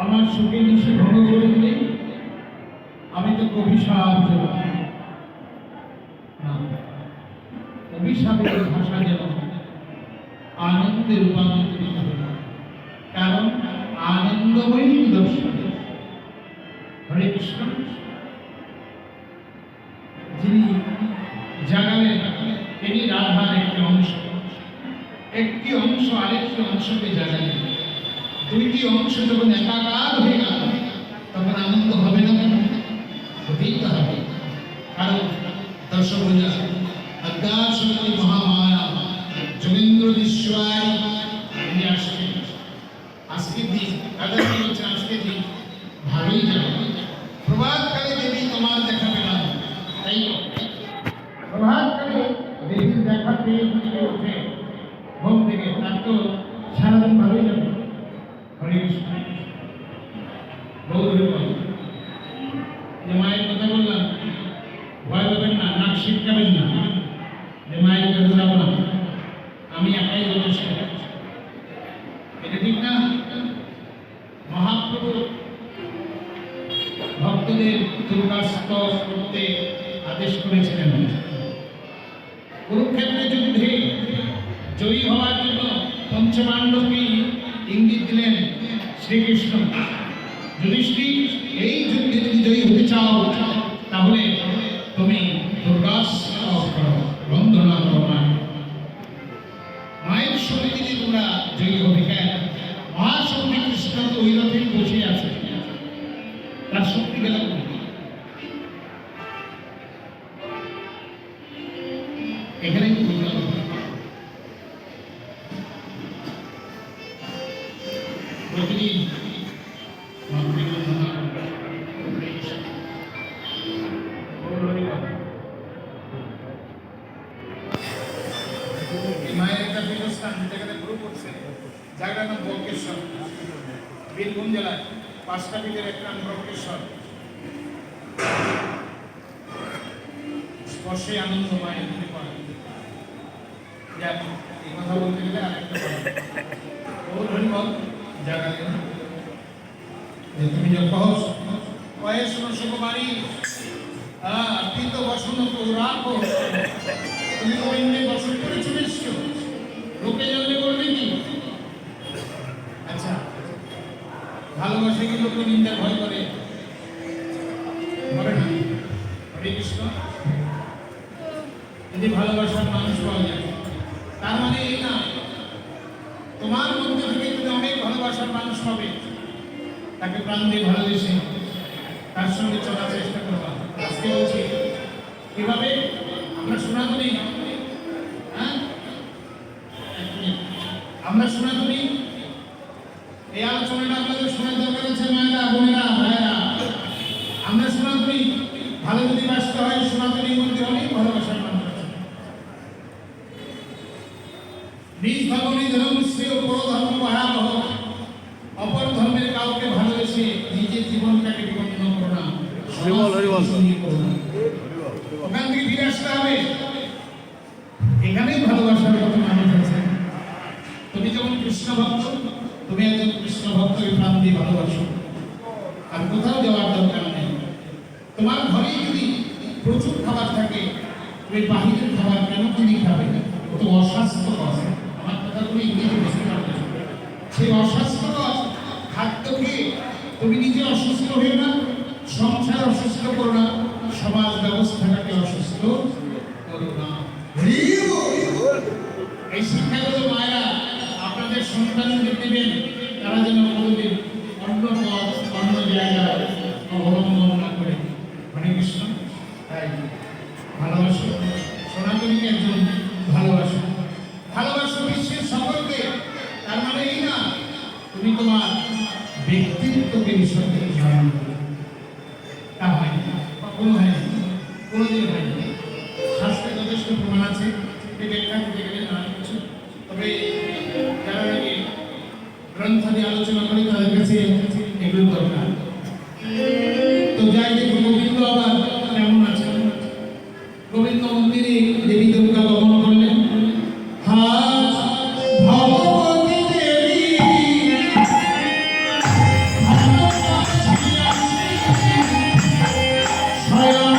আমার সুখে নিশে করে দিলে আমি তো দেব না অভিশাপের ভাষা যেন রূপান্তরিত কারণ আনন্দময়ী দর্শন হরে কৃষ্ণ। যিনি জাগালেন তিনি রাধার একটি অংশ। একটি অংশ আরেকটি অংশকে জাগালেন। দুইটি অংশ যখন একাকার হয়ে গেল, তখন আনন্দ হবে না? হতেই তো হবে। কারণ দর্শক শক্তি মহামায়া, যোগেন্দ্র বিশ্বায় আজকের দিন আজকের দিন, ভালোই যাবে প্রভাতকালে দেবী তোমার দেখা পেলাম তাই তো প্রভাতকালে দেবীর দেখা পেয়ে যদি ওঠে ঘুম থেকে তার তো সারাদিন ভালোই যাবে হরে কৃষ্ণ গৌর হরি বল। যে মায়ের কথা বললাম ভয় পাবেন না যে মায়ের কাছে যাব না। আমি একাই যথেষ্ট এটা ঠিক না? মহাপ্রভু ভক্তদের দুর্গাস্ত করতে আদেশ করেছিলেন। কুরুক্ষেত্রের যুদ্ধে জয়ী হওয়ার জন্য পঞ্চপাণ্ডবকে ইঙ্গিত দিলেন শ্রীকৃষ্ণ। যুধিষ্ঠির, এই যুদ্ধে যদি জয়ী হতে চাও, তাহলে মায়ের শক্তি দিয়ে তোমরা জয়ী হবে কেন মহাশক্তি কৃষ্ণ তো ওই রথেই বসে আছে তার শক্তি গেল কোথায়? এখানেই তো বুঝলাম প্রতিদিন বীরভূম জেলায় পাঁচটা একটা নাম বঙ্কেশ্বর স্পর্শে আনন্দ মায়ের মনে করে যাক, এই কথা বলতে গেলে আরেকটা যে তুমি যে কহস কয়ে শোনো সুকুমারী হ্যাঁ কিন্তু বসন তো রাখো তুমি তো ইন্দ্রে বসন করে চলে এসছো লোকে ভালোবাসে কি লোক নিন্দার ভয় করে? যদি ভালোবাসার মানুষ পাওয়া যায়। তার মানে এই না, তোমার মধ্যে থেকে তুমি অনেক ভালোবাসার মানুষ পাবে, তাকে প্রাণ দিয়ে ভালোবেসে তার সঙ্গে চলার চেষ্টা করবা। আজকে বলছি কীভাবে আমরা সনাতনী হ্যাঁ। আমরা সনাতনী এই আলোচনাটা আপনাদের শোনার দরকার আছে মায়েরা বোনেরা ভাইয়েরা। আমরা সনাতনী ভালো যদি বাঁচতে হয় সনাতনীর মধ্যে অনেক ভালোবাসার মানুষ আছে নিজ ধর্মী ধর্ম শ্রেয় বড় ধর্ম ভয়াবহ অপর ধর্মের কাউকে ভালোবেসে নিজের জীবনটাকে বিপন্ন করো না। হরিবল, হরিবল। সঙ্গী করো না। ওখান থেকে ফিরে আসতে হবে। এখানেই ভালোবাসার কত মানুষ আছে। তুমি যেমন কৃষ্ণ ভক্ত তুমি একজন কৃষ্ণ ভক্তকে প্রাণ দিয়ে ভালোবাসো। আর কোথাও যাওয়ার দরকার নেই। তোমার ঘরেই যদি প্রচুর খাবার থাকে তুমি বাহিরের খাবার কেন কিনে খাবে? ও তো অস্বাস্থ্যকর। আমার কথাগুলো ইংরেজি বুঝতে পারবে। সেই অস্বাস্থ্যকর খাদ্য খেয়ে তুমি নিজে অসুস্থ হয়ে না সংসার অসুস্থ করো না সমাজ ব্যবস্থাটাকে অসুস্থ করো না। এই শিক্ষাগুলো মায়েরা সন্তানদের দেবেন তারা যেন কোনোদিন অন্য পথ অন্য জায়গায় অবলম্বন না করে। হরে কৃষ্ণ তাই ভালোবাসো। সনাতনীকে একজন ভালোবাসো। ভালোবাসো বিশ্বের সকলকে। তার মানে এই না, তুমি তোমার ব্যক্তিত্বকে বিসর্জন ধারণ করো। তা হয়নি, কখনো হয়নি, কোনোদিন হয়নি। শাস্ত্রে যথেষ্ট প্রমাণ আছে। ব্যাখ্যা করতে গেলে না কিছু তবে সাথে আলোচনা করে, তাদের কাছে এগুলো দরকার। তো যাই দেখো গোবিন্দ আবার কেমন আছেন গোবিন্দ মন্দিরে দেবী দুর্গা গমন করলেন। হাত ভগবান Fire!